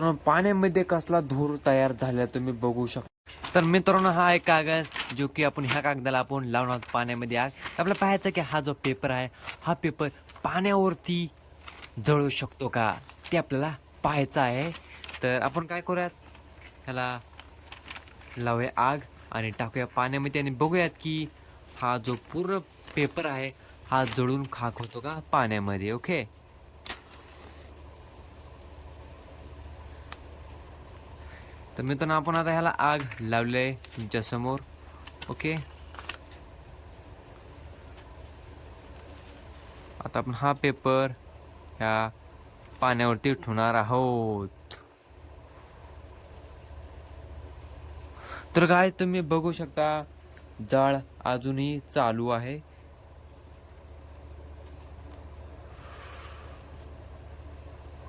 मित्रांनो पाण्यामध्ये कसला धूर तयार झाला तुम्ही बघू शकता. तर मित्रांनो हा एक कागद जो की आपण ह्या कागदाला आपण लावणार आहोत पाण्यामध्ये आग. तर आपल्याला पाहायचं की हा जो पेपर आहे हा पेपर पाण्यावरती जळू शकतो का? ते आपल्याला पाहायचं आहे. तर आपण काय करूयात? ह्याला लावूया आग आणि टाकूया पाण्यामध्ये आणि बघूयात की हा जो पूर्ण पेपर आहे हा जळून खाक होतो का पाण्यामध्ये ओके तर मित्रांनो आपण आता ह्याला आग लावले तुमच्यासमोर. ओके? आता आपण हा पेपर ह्या पाण्यावरती ठेवणार आहोत. तर काय तुम्ही बघू शकता जाळ अजूनही चालू आहे.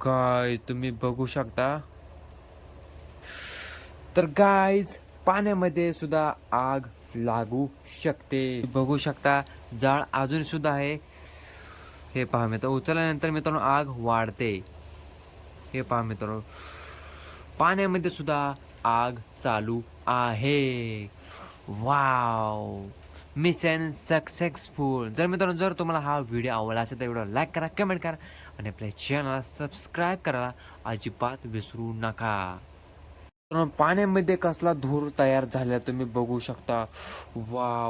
काय तुम्ही बघू शकता. तर गाईज पाण्यामध्ये सुद्धा आग लागू शकते. बघू शकता जाळ अजून सुद्धा आहे. हे पहा मित्रांनो उचलल्यानंतर मित्रांनो आग वाढते. हे पहा मित्रांनो पाण्यामध्ये सुद्धा आग चालू आहे. वाव मिशन सक्सेसफुल जर मित्रांनो जर तुम्हाला हा व्हिडिओ आवडला असेल तर व्हिडिओ लाईक करा कमेंट करा आणि आपल्या चॅनलला सबस्क्राईब करायला अजिबात विसरू नका. पाण्यामध्ये कसला धूर तयार झाला तुम्ही बघू शकता. वाव